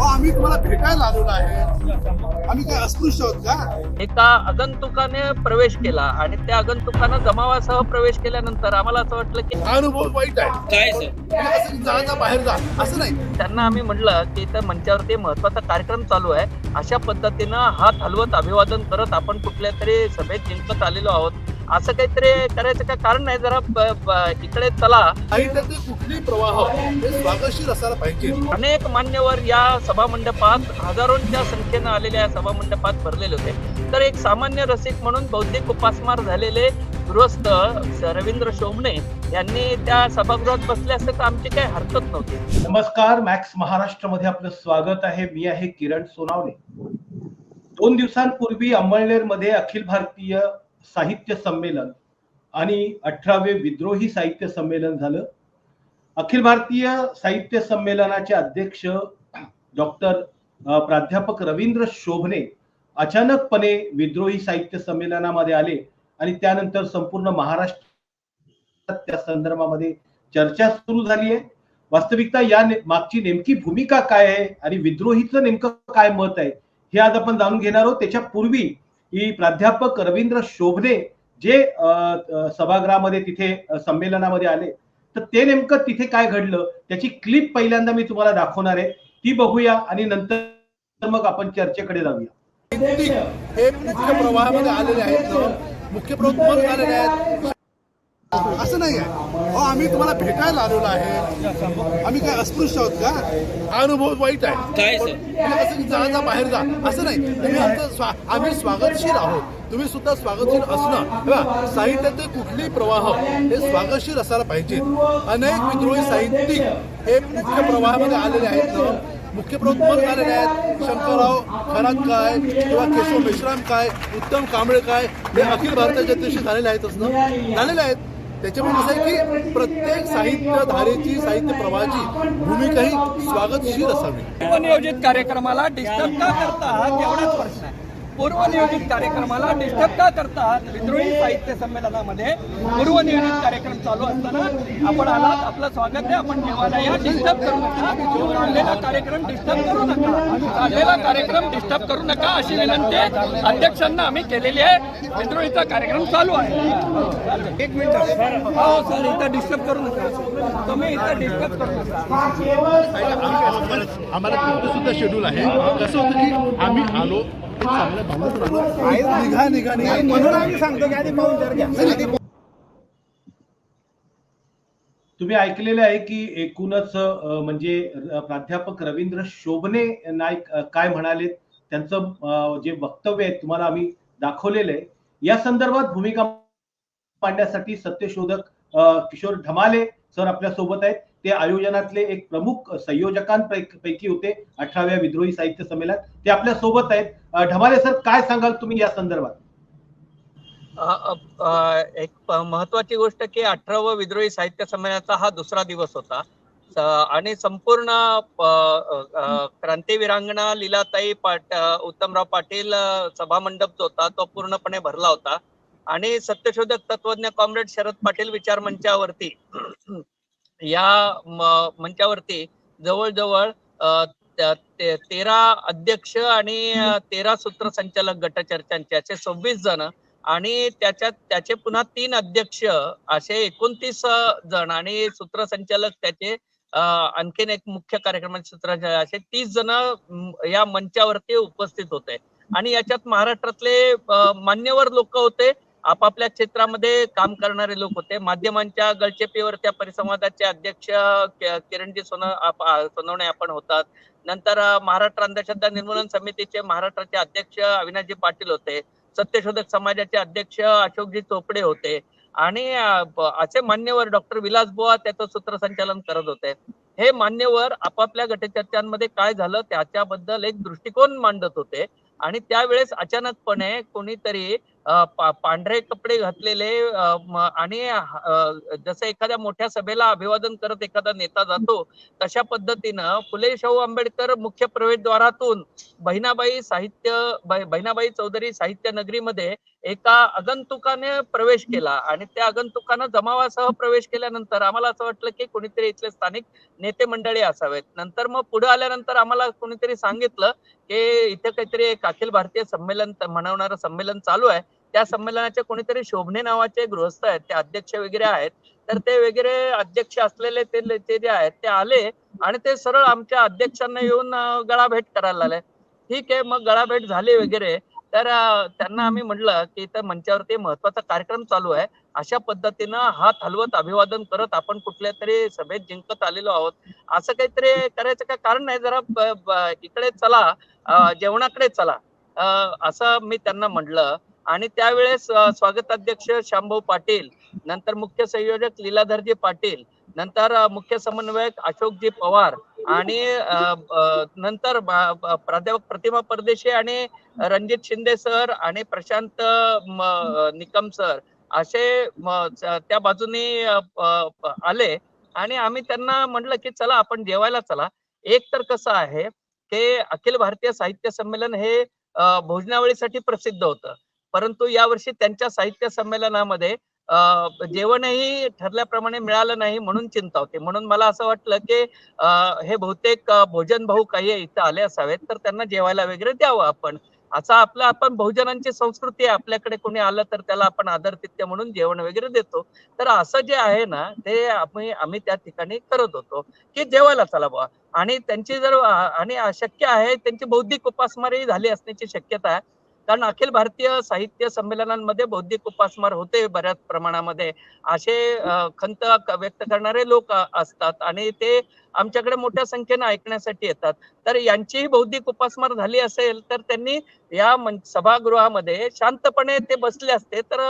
आम्ही तुम्हाला भेटायला आलेलो आहे. आम्ही काय अस्पृश्य आहोत का? एका आगंतुकाने प्रवेश केला आणि त्या आगंतुकानं जमावासह प्रवेश केल्यानंतर आम्हाला असं वाटलं की हा अनुभव वाईट आहे. काय सर असं की जा जा बाहेर जा. असं नाही. त्यांना आम्ही म्हटलं की त्या मंचावरती महत्त्वाचा कार्यक्रम चालू आहे. अशा पद्धतीनं हात हलवत अभिवादन करत आपण कुठल्या तरी सभेत जिंकत आलेलो आहोत. असं काहीतरी करायचं काय कारण नाही जरा इकडे चला. कुठलेही प्रवाह हे स्वागतशीर असायला पाहिजे. अनेक मान्यवर या सभामंडपात हजारोंच्या संख्येनं आलेल्या या सभामंडपात भरलेले होते. तर एक सामान्य रसिक म्हणून बौद्धिक उपासमार झालेले गृहस्थ रवींद्र शोभणे यांनी त्या सभागृहात बसले असते तर आमची काही हरकत नव्हती. नमस्कार मॅक्स महाराष्ट्रमध्ये आपलं स्वागत आहे. मी आहे किरण सोनावणे. दोन दिवसांपूर्वी अंमळनेरमध्ये अखिल भारतीय साहित्य संमेलन आणि अठरावे विद्रोही साहित्य संमेलन झालं. अखिल भारतीय साहित्य संमेलनाचे अध्यक्ष डॉक्टर प्राध्यापक रवींद्र शोभने अचानकपणे विद्रोही साहित्य संमेलनामध्ये आले आणि त्यानंतर संपूर्ण महाराष्ट्र त्या संदर्भामध्ये चर्चा सुरू झाली आहे. वास्तविकता या ने- मागची नेमकी भूमिका काय आहे आणि विद्रोहीचं नेमकं काय मत आहे हे आज आपण जाणून घेणार आहोत. त्याच्या पूर्वी की प्राध्यापक रवींद्र शोभने जे सभागृहामध्ये तिथे संमेलनामध्ये आले तर ते नेमकं तिथे काय घडलं त्याची क्लिप पहिल्यांदा मी तुम्हाला दाखवणार आहे. ती बघूया आणि नंतर मग आपण चर्चेकडे जाऊया. हे मुख्य प्रवाहामध्ये आलेले आहेत मुख्य प्रवाह आलेले आहेत. असं नाही आहे. अहो आम्ही तुम्हाला भेटायला आलेलो आहे. आम्ही काय अस्पृश्य आहोत का? हा अनुभव वाईट आहे. असं जा जा बाहेर जा. असं नाही. तुम्ही आमचं आम्ही स्वागतशीर आहोत. तुम्ही सुद्धा स्वागतशीर असणं. हे साहित्याचे कुठलेही प्रवाह हे स्वागतशीर असायला पाहिजेत अनेक विद्रोही साहित्यिक हे मुख्य प्रवाहामध्ये आलेले आहेत. मुख्य प्रमुख झालेले आहेत. शंकरराव खरात काय किंवा केशव मेश्राम काय उत्तम कांबळे काय हे अखिल भारताचे अध्यक्ष झालेले आहेतच ना झालेले आहेत. त्याच्यामुळे असं आहे की प्रत्येक साहित्य धारेची साहित्य प्रवाहाची भूमिका ही स्वागतशीर असावी. नियोजित कार्यक्रमाला डिस्टर्ब का करता एवढाच प्रश्न आहे. पूर्वनियोजित कार्यक्रमाला डिस्टर्ब का करतात विद्रोही साहित्य संमेलनामध्ये पूर्वनियोजित कार्यक्रम चालू असताना आपण आलात आपलं स्वागत आहे आपण जेवायला या डिस्टर्ब करू नका चाललेला कार्यक्रम डिस्टर्ब करू नका चाललेला कार्यक्रम डिस्टर्ब करू नका अशी विनंती अध्यक्षांना आम्ही केलेली आहे विद्रोहीचा कार्यक्रम चालू आहे एक मिनिट हो सर इथं डिस्टर्ब करू नका तुम्ही इथं डिस्टर्ब करू नका आम्हाला सुद्धा शेड्यूल आहे कसं होतं की आम्ही आलो निघा निघा निघा म्हणून आम्ही सांगतो की आधी घ्या तुम्ही ऐकलेलं आहे की एकूणच म्हणजे प्राध्यापक रवींद्र शोभने नाईक काय म्हणाले त्यांचं जे वक्तव्य आहे तुम्हाला आम्ही दाखवलेलं आहे. या संदर्भात भूमिका मांडण्यासाठी सत्यशोधक किशोर ढमाले सर आपल्यासोबत आहेत. ते आयोजनातले एक प्रमुख संयोजकांपैकी होते. अठराव्या विद्रोही साहित्य संमेलन ते आपल्यासोबत आहेत. ढमाले सर काय सांगाल तुम्ही या संदर्भात? एक महत्वाची गोष्ट की अठरावं विद्रोही साहित्य संमेलनाचा हा दुसरा दिवस होता. आणि संपूर्ण प- क्रांतीवीरांगणा लीलाताई पाट उत्तमराव पाटील सभामंडप जो होता तो पूर्णपणे भरला होता. आणि सत्यशोधक तत्वज्ञ कॉम्रेड शरद पाटील विचार मंचावरती या मंचावरती जवळजवळ ते- तेरा अध्यक्ष आणि अ, तेरा सूत्रसंचालक गटचर्चांचे असे सव्वीस जण आणि त्याच्यात त्याचे पुन्हा तीन अध्यक्ष असे एकोणतीस जण आणि सूत्रसंचालक त्याचे आणखीन एक मुख्य कार्यक्रमाचे सूत्रसंचालक असे तीस जण या मंचावरती उपस्थित होते. आणि याच्यात महाराष्ट्रातले मान्यवर लोक होते. आपापल्या क्षेत्रामध्ये काम करणारे लोक होते. माध्यमांच्या गळचेपीवर त्या परिसंवादाचे अध्यक्ष किरणजी सोन आप- सोनवणे आपण होतात. नंतर महाराष्ट्र अंधश्रद्धा निर्मूलन समितीचे महाराष्ट्राचे अध्यक्ष अविनाशजी पाटील होते. सत्यशोधक समाजाचे अध्यक्ष अशोकजी चोपडे होते. आणि असे मान्यवर डॉक्टर विलास बुवा त्याचं सूत्रसंचालन करत होते. हे मान्यवर आपापल्या गटचर्चांमध्ये काय झालं त्याच्याबद्दल एक दृष्टिकोन मांडत होते. आणि त्यावेळेस अचानकपणे कोणीतरी पांढरे कपडे घातलेले आणि जसं एखाद्या मोठ्या सभेला अभिवादन करत एखादा नेता जातो तशा पद्धतीनं फुले शाहू आंबेडकर मुख्य प्रवेशद्वारातून बहिणाबाई साहित्य बहिणाबाई चौधरी साहित्य नगरीमध्ये एका आगंतुकाने प्रवेश केला. आणि त्या आगंतुकानं जमावासह प्रवेश केल्यानंतर आम्हाला असं वाटलं की कोणीतरी इथले स्थानिक नेते मंडळी असावेत. नंतर मग पुढे आल्यानंतर आम्हाला कोणीतरी सांगितलं की इथे काहीतरी एक अखिल भारतीय संमेलन म्हणवणारं संमेलन चालू आहे. त्या संमेलनाचे कोणीतरी शोभने नावाचे गृहस्थ आहेत ते अध्यक्ष वगैरे आहेत तर ते वगैरे अध्यक्ष असलेले ते ते जे आहेत ते आले आणि ते सरळ आमच्या अध्यक्षांना येऊन गळाभेट करायला लागले. ठीक आहे मग गळाभेट झाली वगैरे तर त्यांना आम्ही म्हटलं की इथं मंचावरती महत्त्वाचा कार्यक्रम चालू आहे. अशा पद्धतीनं हात हलवत अभिवादन करत आपण कुठल्या तरी सभेत जिंकत आलेलो आहोत. असं काहीतरी करायचं काय कारण नाही जरा ब- इकडे चला जेवणाकडे चला. अं, असं मी त्यांना म्हटलं. आणि त्यावेळेस स्वागताध्यक्ष श्यामभाऊ पाटील नंतर मुख्य संयोजक लीलाधरजी पाटील नंतर मुख्य समन्वयक अशोकजी पवार आणि नंतर प्राध्यापक प्रतिमा परदेशी आणि रणजित शिंदे सर आणि प्रशांत निकम सर असे त्या बाजूने आले. आणि आम्ही त्यांना म्हटलं की चला आपण जेवायला चला. एक तर कसं आहे की अखिल भारतीय साहित्य संमेलन हे भोजनावळीसाठी प्रसिद्ध होतं. परंतु यावर्षी त्यांच्या साहित्य संमेलनामध्ये जेवणही ठरल्याप्रमाणे मिळालं नाही म्हणून चिंता होती. म्हणून मला असं वाटलं की हे बहुतेक भोजन भाऊ काही इथं आले असावेत तर त्यांना जेवायला वगैरे द्यावं आपण. असा आपला आपण बहुजनांची संस्कृती आहे. आपल्याकडे कोणी आलं तर त्याला आपण आदरातिथ्य म्हणून जेवण वगैरे देतो. तर असं जे आहे ना ते आम्ही आम्ही त्या ठिकाणी करत होतो की जेवायला चला बुवा. आणि त्यांची जर आणि शक्य आहे त्यांची बौद्धिक उपासमारी झाली असण्याची शक्यता आहे. कारण अखिल भारतीय साहित्य संमेलनांमध्ये बौद्धिक उपासमार होते बऱ्याच प्रमाणामध्ये. असे खंत व्यक्त करणारे लोक असतात आणि ते आमच्याकडे मोठ्या संख्येने ऐकण्यासाठी येतात. तर यांचीही बौद्धिक उपासमार झाली असेल तर त्यांनी या सभागृहामध्ये शांतपणे ते बसले असते. तर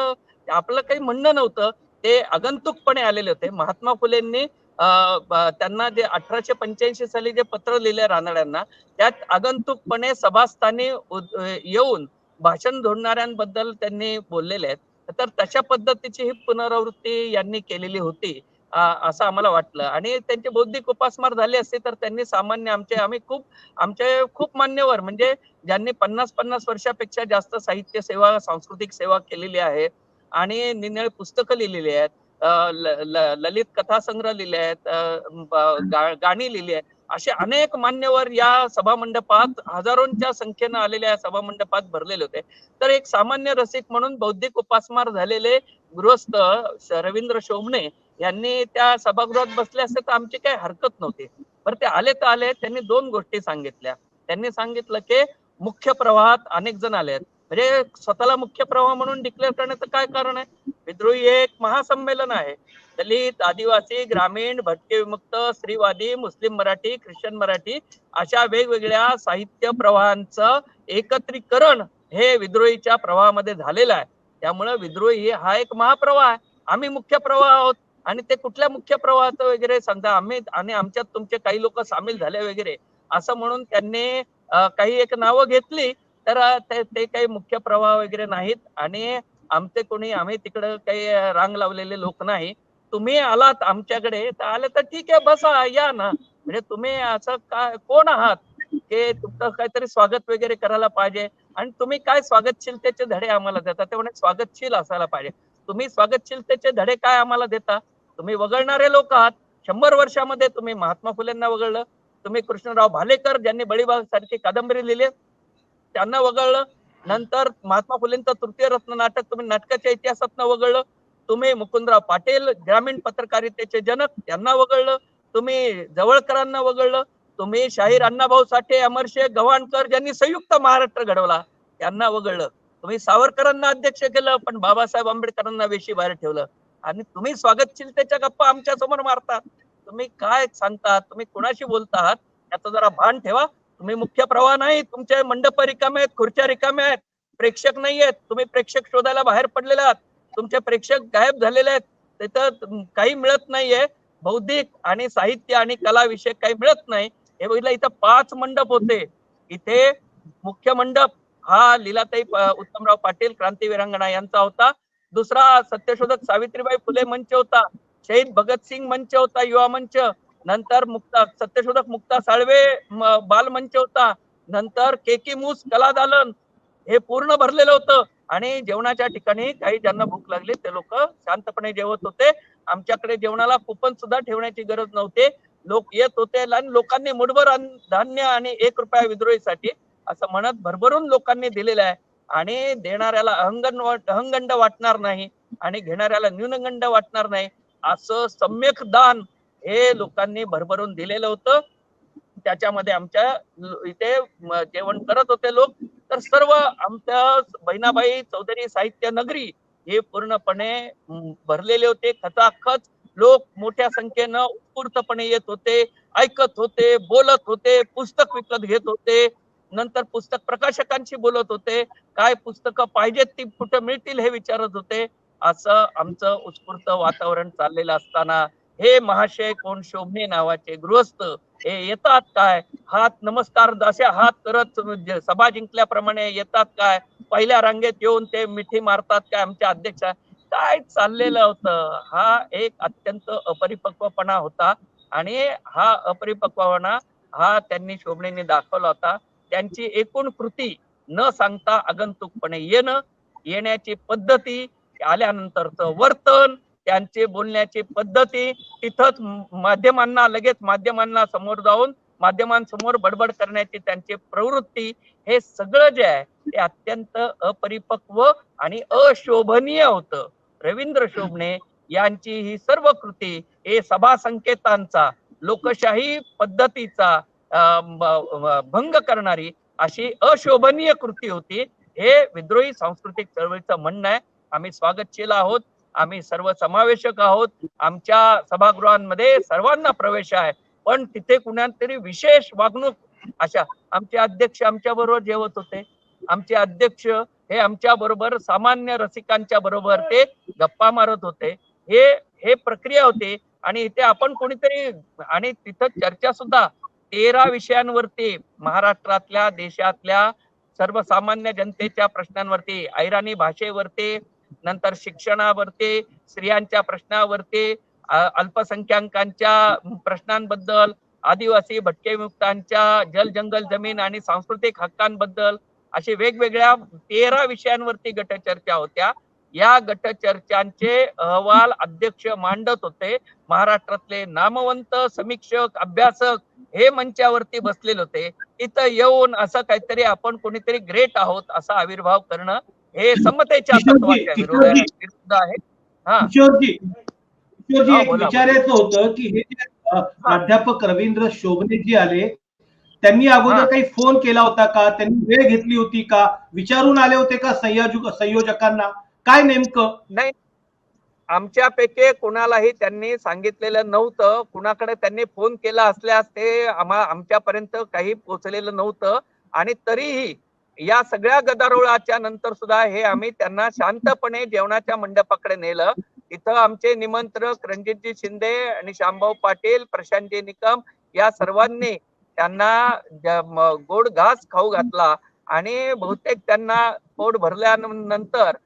आपलं काही म्हणणं नव्हतं. ते आगंतुकपणे आलेले होते. महात्मा फुलेंनी त्यांना जे अठराशे पंच्याऐंशी साली जे पत्र लिहिले रानड्यांना त्यात आगंतुकपणे सभास्थानी येऊन भाषण धोडणाऱ्यांबद्दल त्यांनी बोललेले आहेत. तर तशा पद्धतीची ही पुनरावृत्ती यांनी केलेली होती असं आम्हाला वाटलं. आणि त्यांचे बौद्धिक उपासमार झाले असते तर त्यांनी सामान्य आमचे आम्ही खूप आमचे खूप मान्यवर म्हणजे ज्यांनी पन्नास पन्नास वर्षापेक्षा जास्त साहित्य सेवा सांस्कृतिक सेवा केलेली आहे. आणि निनळ पुस्तकं लिहिलेली आहेत ल- ल- ललित कथासंग्रह लिहिले आहेत गा- गाणी लिहिली आहेत. असे अनेक मान्यवर या सभामंडपात हजारोंच्या संख्येनं आलेल्या या सभामंडपात भरलेले होते. तर एक सामान्य रसिक म्हणून बौद्धिक उपासमार झालेले गृहस्थ रवींद्र शोभणे यांनी त्या सभागृहात बसले असते तर आमची काही हरकत नव्हती. बरं ते आले तर आले त्यांनी दोन गोष्टी सांगितल्या. त्यांनी सांगितलं की मुख्य प्रवाहात अनेक जण आले आहेत. म्हणजे स्वतःला मुख्य प्रवाह म्हणून डिक्लेअर करण्याचं काय कारण आहे? विद्रोही हे एक महासंमेलन आहे. दलित आदिवासी ग्रामीण भटके विमुक्त स्त्रीवादी मुस्लिम मराठी ख्रिश्चन मराठी अशा वेगवेगळ्या साहित्य प्रवाहांचं एकत्रीकरण हे विद्रोहीच्या प्रवाहामध्ये झालेलं आहे. त्यामुळे विद्रोही हा एक महाप्रवाह आहे. आम्ही मुख्य प्रवाह आहोत आणि ते कुठल्या मुख्य प्रवाहाचं वगैरे सांगता? आम्ही आणि आमच्यात तुमचे काही लोक सामील झाले वगैरे. असं म्हणून त्यांनी काही एक नावं घेतली तर ते काही मुख्य प्रवाह वगैरे नाहीत आणि आमचे कोणी आम्ही तिकडं काही रांग लावलेले लोक नाही. तुम्ही आलात आमच्याकडे तर आले तर ठीक आहे बसा या ना. म्हणजे तुम्ही असं काय कोण आहात? हे तुमचं काहीतरी स्वागत वगैरे करायला पाहिजे. आणि तुम्ही काय स्वागतशीलतेचे धडे आम्हाला देता? ते म्हणजे स्वागतशील असायला पाहिजे. तुम्ही स्वागतशीलतेचे धडे काय आम्हाला देता? तुम्ही वगळणारे लोक आहात. शंभर वर्षामध्ये तुम्ही महात्मा फुलेंना वगळलं. तुम्ही कृष्णराव भालेकर ज्यांनी बळीबाग सारखी कादंबरी लिहिली त्यांना वगळलं. नंतर महात्मा फुलेंचं तृतीय रत्न नाटक तुम्ही नाटकाच्या इतिहासात वगळलं. तुम्ही मुकुंदराव पाटील ग्रामीण पत्रकारितेचे जनक त्यांना वगळलं. तुम्ही जवळकरांना वगळलं. तुम्ही शाहीर अण्णाभाऊ साठे अमरशे गव्हाणकर ज्यांनी संयुक्त महाराष्ट्र घडवला त्यांना वगळलं. तुम्ही सावरकरांना अध्यक्ष केलं पण बाबासाहेब आंबेडकरांना वेशी बाहेर ठेवलं. आणि तुम्ही स्वागतशीलतेच्या गप्पा आमच्यासमोर मारता तुम्ही काय सांगता तुम्ही कुणाशी बोलता आहात याचं जरा भान ठेवा. तुम्ही मुख्य प्रवाह नाही तुमचे मंडप रिकामे आहेत खुर्च्या रिकाम्या आहेत. प्रेक्षक नाही आहेत तुम्ही प्रेक्षक शोधायला बाहेर पडलेला आहात. तुमचे प्रेक्षक गायब झालेले आहेत. तिथं काही मिळत नाहीये. बौद्धिक आणि साहित्य आणि कलाविषयक काही मिळत नाही. हे बघितलं इथं पाच मंडप होते. इथे मुख्य मंडप हा लीलाताई उत्तमराव पाटील क्रांती वीरांगणा यांचा होता. दुसरा सत्यशोधक सावित्रीबाई फुले मंच होता. शहीद भगतसिंग मंच होता युवा मंच. नंतर मुक्ता सत्यशोधक मुक्ता साळवे बाल मंच होता. नंतर केकी मूस कला दालन हे पूर्ण भरलेलं होतं. आणि जेवणाच्या ठिकाणी काही ज्यांना भूक लागली ते लोक शांतपणे जेवत होते. आमच्याकडे जेवणाला कुपन सुद्धा ठेवण्याची गरज नव्हते. लोक येत होते आणि लोकांनी मुठभर धान्य आणि एक रुपया विद्रोहीसाठी असं म्हणत भरभरून लोकांनी दिलेलं आहे. आणि देणाऱ्याला अहंगण अहंगंड वाटणार नाही आणि घेणाऱ्याला न्यूनगंड वाटणार नाही. असं सम्यक दान हे लोकांनी भरभरून दिलेलं होतं. त्याच्यामध्ये आमच्या इथे जेवण करत होते लोक. तर सर्व आमच्या बहिणाबाई चौधरी साहित्य नगरी हे पूर्णपणे भरलेले होते. खचाखच लोक मोठ्या संख्येनं उत्स्फूर्तपणे येत होते ऐकत होते बोलत होते पुस्तक विकत घेत होते. नंतर पुस्तक प्रकाशकांशी बोलत होते. काय पुस्तकं पाहिजेत ती कुठं मिळतील हे विचारत होते. असं आमचं उत्स्फूर्त वातावरण चाललेलं असताना हे महाशय कोण शोभने नावाचे गृहस्थ हे येतात काय? हात नमस्कार असे हात करत म्हणजे सभा जिंकल्याप्रमाणे येतात काय? पहिल्या रांगेत येऊन ते मिठी मारतात काय आमच्या अध्यक्ष? काय चाललेलं होतं? हा एक अत्यंत अपरिपक्वपणा होता आणि हा अपरिपक्वपणा हा त्यांनी शोभनेने दाखवला होता. त्यांची एकूण कृती न सांगता आगंतुकपणे येणं येण्याची पद्धती आल्यानंतरचं वर्तन त्यांचे बोलण्याची पद्धती तिथंच माध्यमांना लगेच माध्यमांना समोर जाऊन माध्यमांसमोर बडबड करण्याची त्यांची प्रवृत्ती हे सगळं जे आहे ते अत्यंत अपरिपक्व आणि अशोभनीय होतं. रवींद्र शोभणे यांची ही सर्व कृती हे सभा संकेतांचा लोकशाही पद्धतीचा अं, भंग करणारी अशी अशोभनीय कृती होती. हे विद्रोही सांस्कृतिक चळवळीचं म्हणणं आहे. आम्ही स्वागतशील आहोत. आम्ही सर्व समावेशक आहोत. आमच्या सभागृहांमध्ये सर्वांना प्रवेश आहे. पण तिथे कुणातरी विशेष वागणूक अशा आमचे अध्यक्ष आमच्या बरोबर जेवत होते. आमचे अध्यक्ष हे आमच्या बरोबर सामान्य रसिकांच्या बरोबर ते गप्पा मारत होते. हे हे प्रक्रिया होते आणि इथे आपण कोणीतरी आणि तिथं चर्चा सुद्धा तेरा विषयांवरती महाराष्ट्रातल्या देशातल्या सर्वसामान्य जनतेच्या प्रश्नांवरती ऐराणी भाषेवरती नंतर शिक्षणावरती स्त्रियांच्या प्रश्नावरती अल्पसंख्याकांच्या प्रश्नांबद्दल आदिवासी भटकेमुक्तांच्या जल जंगल जमीन आणि सांस्कृतिक हक्कांबद्दल असे वेगवेगळ्या तेरा विषयांवरती गटचर्चा होत्या. या गटचर्चांचे अहवाल अध्यक्ष मांडत होते. महाराष्ट्रातले नामवंत समीक्षक अभ्यासक हे मंचावरती बसलेले होते. इथं येऊन असं काहीतरी आपण कोणीतरी ग्रेट आहोत असा आविर्भाव करणं हे समतेच्या तत्वाच्या आहे हा. विचारायचं होतं की हे जे प्राध्यापक रवींद्र शोभनेजी आले त्यांनी अगोदर. काही फोन केला होता का? त्यांनी वेळ घेतली होती का? विचारून आले होते का संयोजक संयोजकांना? काय नेमकं? नाही. आमच्यापैकी कुणालाही त्यांनी सांगितलेलं नव्हतं. कुणाकडे त्यांनी फोन केला असल्यास ते आम्हा आमच्यापर्यंत काही पोहोचलेलं नव्हतं. आणि तरीही या सगळ्या गदारोळाच्या नंतर सुद्धा हे आम्ही त्यांना शांतपणे जेवणाच्या मंडपाकडे नेलं. तिथं आमचे निमंत्रक रणजितजी शिंदे आणि श्यामभाऊ पाटील प्रशांतजी निकम या सर्वांनी त्यांना गोड घास खाऊ घातला आणि बहुतेक त्यांना पोट भरल्यानंतर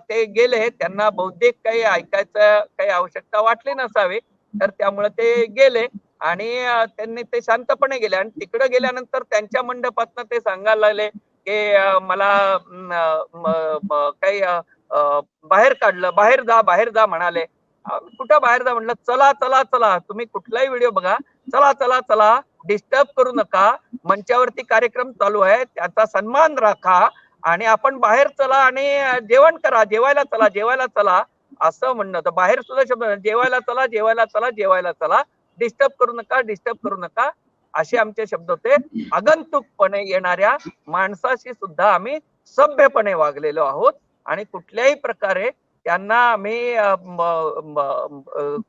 ते गेले. त्यांना बौद्धिक काही ऐकायचं काही आवश्यकता वाटली नसावी तर त्यामुळे ते गेले आणि त्यांनी ते शांतपणे गेले. आणि तिकडे गेल्यानंतर त्यांच्या मंडपातनं ते सांगायला लागले की मला काही बाहेर काढलं बाहेर जा बाहेर जा म्हणाले. कुठं बाहेर जा म्हणलं चला चला चला तुम्ही कुठलाही व्हिडिओ बघा. चला चला चला डिस्टर्ब करू नका. मंचावरती कार्यक्रम चालू आहे त्याचा सन्मान राखा आणि आपण बाहेर चला आणि जेवण करा जेवायला चला जेवायला चला असं म्हणणं. तर बाहेर सुद्धा शब्द जेवायला चला जेवायला चला जेवायला चला. डिस्टर्ब करू नका डिस्टर्ब करू नका. असे आमचे शब्द होते. आगंतुकपणे येणाऱ्या माणसाशी सुद्धा आम्ही सभ्यपणे वागलेलो आहोत. आणि कुठल्याही प्रकारे त्यांना आम्ही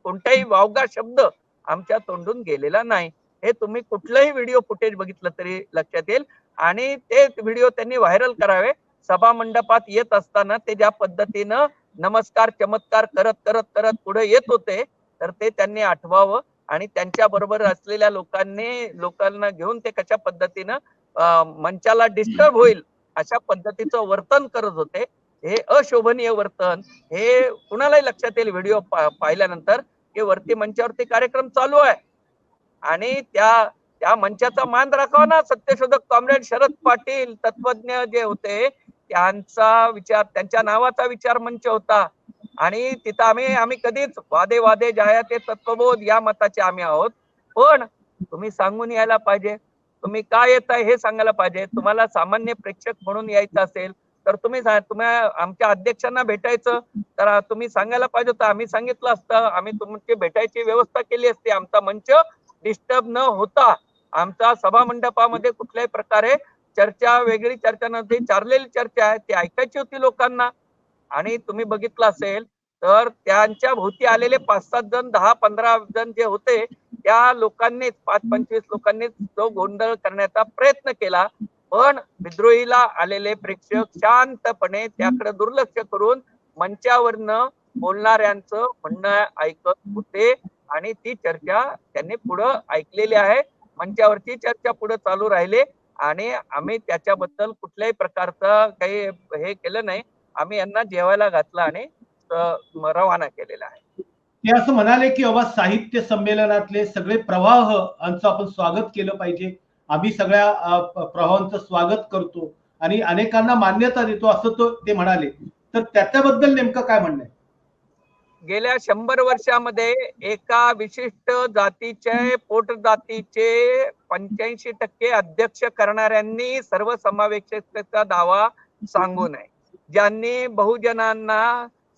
कोणताही वावगा शब्द आमच्या तोंडून गेलेला नाही. हे तुम्ही कुठलंही व्हिडिओ फुटेज बघितलं तरी लक्षात येईल. आणि ते व्हिडिओ त्यांनी व्हायरल करावे. सभा मंडपात येत असताना ते ज्या पद्धतीनं नमस्कार चमत्कार करत करत करत पुढे येत होते तर ते त्यांनी आठवावं. आणि त्यांच्या बरोबर असलेल्या लोकांनी लोकांना घेऊन ते कशा पद्धतीनं मंचाला डिस्टर्ब होईल अशा पद्धतीचं वर्तन करत होते. हे अशोभनीय वर्तन. हे कुणालाही लक्षात येईल व्हिडिओ पाहिल्यानंतर की वरती मंचावरती कार्यक्रम चालू आहे. आणि त्या त्या मंचाचा मान राखावा ना सत्यशोधक कॉम्रेड शरद पाटील तत्वज्ञ जे होते त्यांचा विचार त्यांच्या नावाचा विचार मंच होता. आणि तिथं आम्ही आम्ही कधीच वादे वादे जायाते तत्वबोध या मताचे आम्ही आहोत. पण तुम्ही सांगून यायला पाहिजे. तुम्ही काय येताय हे सांगायला पाहिजे. तुम्हाला सामान्य प्रेक्षक म्हणून यायचं असेल तर तुम्ही तुम्ही आमच्या अध्यक्षांना भेटायचं. तर तुम्ही सांगायला पाहिजे होतं. आम्ही सांगितलं असतं. आम्ही तुमची भेटायची व्यवस्था केली असती. आमचा मंच डिस्टर्ब न होता आमचा सभा मंडपामध्ये कुठल्याही प्रकारे चर्चा वेगळी चर्चा नव्हती. चारलेली चर्चा आहे. ती ऐकायची होती लोकांना. आणि तुम्ही बघितलं असेल तर त्यांच्या भोवती आलेले पाच सात जण दहा पंधरा जण जे होते त्या लोकांनीच पाच पंचवीस लोकांनीच तो गोंधळ करण्याचा प्रयत्न केला. पण विद्रोहीला आलेले प्रेक्षक शांतपणे त्याकडे दुर्लक्ष करून मंचावरनं बोलणाऱ्यांचं म्हणणं ऐकत होते आणि ती चर्चा त्यांनी पुढं ऐकलेली आहे. मंचावरची चर्चा पुढे चालू राहिले आणि आम्ही त्याच्याबद्दल कुठल्याही प्रकारचं काही हे केलं नाही. आम्ही यांना जेवायला घातलं आणि रवाना केलेला आहे. ते असं म्हणाले की बाबा साहित्य संमेलनातले सगळे प्रवाह यांचं आपण स्वागत केलं पाहिजे. आम्ही सगळ्या प्रवाहांचं स्वागत करतो आणि अनेकांना मान्यता देतो असं तो ते म्हणाले. तर त्याच्याबद्दल नेमकं काय म्हणणं आहे? गेल्या शंभर वर्षामध्ये एका विशिष्ट जातीचे पोट जातीचे पंच्याऐंशी टक्के अध्यक्ष करणाऱ्यांनी सर्वसमावेशकतेचा दावा सांगू नये ज्यांनी बहुजनांना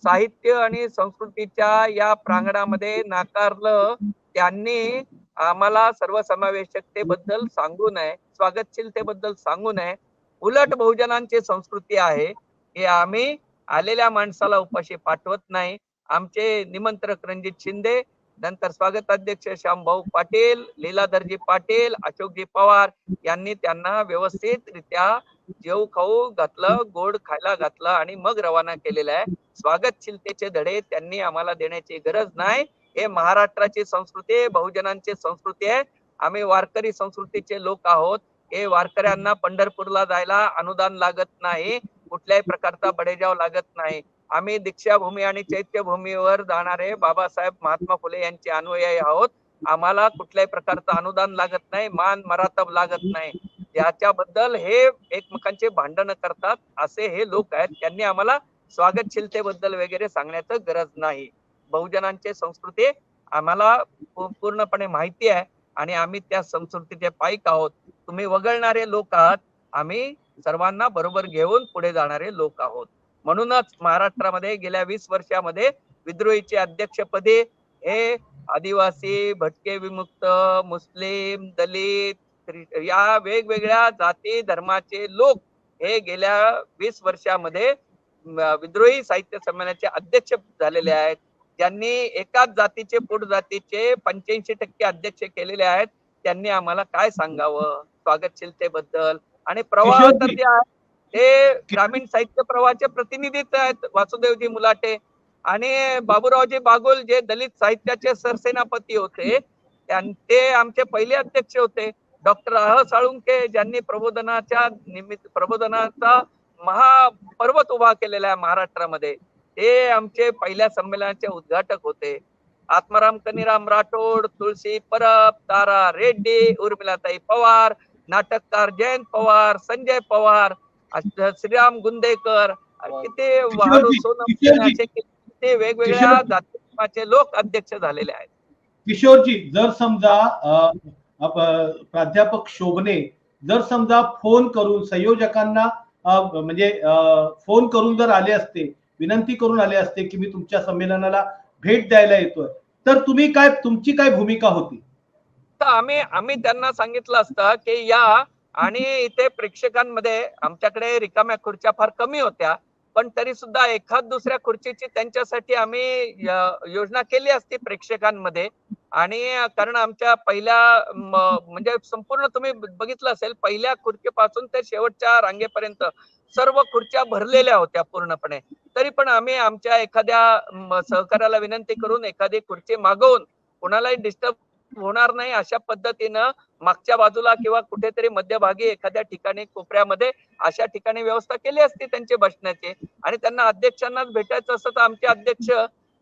साहित्य आणि संस्कृतीच्या या प्रांगणामध्ये नाकारलं त्यांनी आम्हाला सर्वसमावेशकतेबद्दल सांगू नये स्वागतशीलतेबद्दल सांगू नये. उलट बहुजनांची संस्कृती आहे की आम्ही आलेल्या माणसाला उपाशी पाठवत नाही. आमचे निमंत्रक रणजित शिंदे नंतर स्वागताध्यक्ष श्यामभाऊ पाटील लीलाधरजी पाटील अशोकजी पवार यांनी त्यांना व्यवस्थित रित्या जेव खाऊ घातलं गोड खायला घातलं आणि मग रवाना केलेलं आहे. स्वागतशीलतेचे धडे त्यांनी आम्हाला देण्याची गरज नाही. हे महाराष्ट्राची संस्कृती आहे बहुजनांची संस्कृती आहे. आम्ही वारकरी संस्कृतीचे लोक आहोत. हे वारकऱ्यांना पंढरपूरला जायला अनुदान लागत नाही. कुठल्याही प्रकारचा बडेजाव लागत नाही. आम्ही दीक्षाभूमी आणि चैत्यभूमीवर जाणारे बाबासाहेब महात्मा फुले यांचे अनुयायी आहोत. आम्हाला कुठल्याही प्रकारचं अनुदान लागत नाही. मान मरातब लागत नाही. याच्याबद्दल हे एकमेकांचे भांडण करतात असे हे लोक आहेत. त्यांनी आम्हाला स्वागतशीलतेबद्दल वगैरे सांगण्याचं गरज नाही. बहुजनांचे संस्कृती आम्हाला पूर्णपणे माहिती आहे आणि आम्ही त्या संस्कृतीचे पाईक आहोत. तुम्ही वगळणारे लोक आहात. आम्ही सर्वांना बरोबर घेऊन पुढे जाणारे लोक आहोत. म्हणूनच महाराष्ट्रामध्ये गेल्या वीस वर्षामध्ये विद्रोहीचे अध्यक्षपदी हे आदिवासी भटके विमुक्त मुस्लिम दलित या वेगवेगळ्या जाती धर्माचे लोक हे गेल्या वीस वर्षामध्ये विद्रोही साहित्य संमेलनाचे अध्यक्ष झालेले आहेत. ज्यांनी एकाच जातीचे पोट जातीचे पंच्याऐंशी टक्के अध्यक्ष केलेले आहेत. त्यांनी आम्हाला काय सांगावं? स्वागतशीलतेबद्दल आणि प्रवाह तर. जे आहे ते ग्रामीण साहित्य प्रवाहाचे प्रतिनिधीच आहेत. वासुदेवजी मुलाटे आणि बाबूरावजी बागुल जे दलित साहित्याचे सरसेनापती होते ते आमचे पहिले अध्यक्ष होते. डॉक्टर अह साळुंके ज्यांनी प्रबोधनाच्या निमित्त प्रबोधनाचा महापर्वत उभा केलेला आहे महाराष्ट्रामध्ये ते आमचे पहिल्या संमेलनाचे उद्घाटक होते. आत्माराम कनिराम राठोड तुळशी परब तारा रेड्डी उर्मिलाताई पवार नाटककार जयंत पवार संजय पवार श्रीराम गुंदेकर किती वाळू सोनम किती वेगवेगळ्या किशोरजी. जाती धर्माचे लोक अध्यक्ष झालेले आहेत. किशोरजी जर समजा प्राध्यापक शोभने जर समजा फोन करून संयोजकांना म्हणजे फोन करून जर आले असते विनंती करून आले असते की मी तुमच्या संमेलनाला भेट द्यायला येतोय तर तुम्ही काय तुमची काय भूमिका होती? तर आम्ही आम्ही त्यांना सांगितलं असतं की या आणि इथे प्रेक्षकांमध्ये आमच्याकडे रिकाम्या खुर्च्या फार कमी होत्या पण तरी सुद्धा एखाद दुसऱ्या खुर्चीची त्यांच्यासाठी आम्ही योजना केली असती प्रेक्षकांमध्ये. आणि कारण आमच्या पहिल्या म्हणजे संपूर्ण तुम्ही बघितलं असेल पहिल्या खुर्चीपासून ते शेवटच्या रांगेपर्यंत सर्व खुर्च्या भरलेल्या होत्या पूर्णपणे. तरी पण आम्ही आमच्या एखाद्या सहकार्याला विनंती करून एखादी खुर्ची मागवून कोणालाही डिस्टर्ब होणार नाही अशा पद्धतीनं मागच्या बाजूला किंवा कुठेतरी मध्यभागी एखाद्या ठिकाणी कोपऱ्यामध्ये अशा ठिकाणी व्यवस्था केली असती त्यांचे बसण्याची. आणि त्यांना अध्यक्षांनाच भेटायचं असतं तर आमचे अध्यक्ष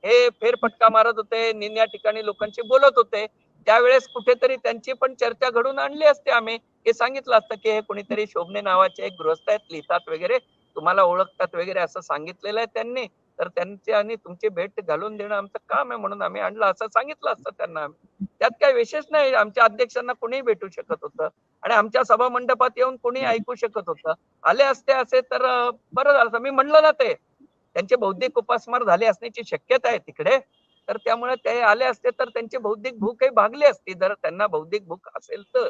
हे फेरफटका मारत होते निन्या ठिकाणी लोकांशी बोलत होते. त्यावेळेस कुठेतरी त्यांची पण चर्चा घडून आणली असते आम्ही. हे सांगितलं असतं की हे कोणीतरी शोभने नावाचे एक गृहस्थ आहेत लिहितात वगैरे. तुम्हाला ओळखतात वगैरे असं सांगितलेलं आहे त्यांनी. तर त्यांचे आणि तुमची भेट घालून देणं आमचं काम आहे म्हणून आम्ही आणलं असं सांगितलं असतं त्यांना आम्ही. त्यात काही विशेष नाही. आमच्या अध्यक्षांना कोणीही भेटू शकत होतं. आणि आमच्या सभा मंडपात येऊन कोणी ऐकू शकत होतं. आले असते असे तर बरं झालं. मी म्हणलं ना ते. त्यांचे बौद्धिक उपासमार झाले असण्याची शक्यता आहे तिकडे. तर त्यामुळे ते आले असते तर त्यांची बौद्धिक भूक भागली असती. जर त्यांना बौद्धिक भूक असेल तर.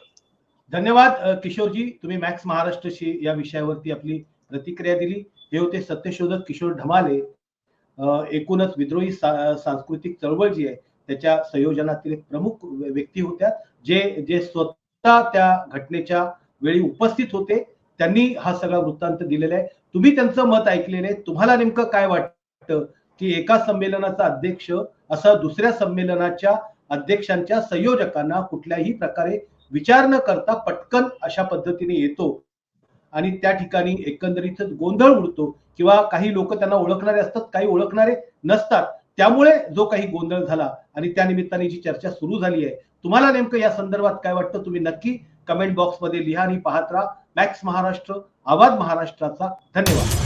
धन्यवाद किशोरजी. तुम्ही मॅक्स महाराष्ट्रशी या विषयावरती आपली प्रतिक्रिया दिली. हे होते सत्यशोधक किशोर ढमाले. एकूणच विद्रोही सा- सांस्कृतिक चळवळ जी आहे त्याच्या संयोजनातील एक प्रमुख व्यक्ती होत्या जे जे स्वतः त्या घटनेच्या वेळी उपस्थित होते. त्यांनी हा सगळा वृत्तांत दिलेला आहे. तुम्ही त्यांचं मत ऐकलेलं आहे. तुम्हाला नेमकं काय वाटतं की एका संमेलनाचा अध्यक्ष असा दुसऱ्या संमेलनाच्या अध्यक्षांच्या संयोजकांना कुठल्याही प्रकारे विचार न करता पटकन अशा पद्धतीने येतो आणि त्या ठिकाणी एकंदरीतच गोंधळ उडतो किंवा काही लोक त्यांना ओळखणारे असतात काही ओळखणारे नसतात त्यामुळे जो काही गोंधळ झाला आणि त्या निमित्ताने जी चर्चा सुरू झाली आहे. तुम्हाला नेमकं या संदर्भात काय वाटतं? तुम्ही नक्की कमेंट बॉक्समध्ये लिहा आणि पाहत राहा. मॅक्स महाराष्ट्र आवाज महाराष्ट्राचा धन्यवाद.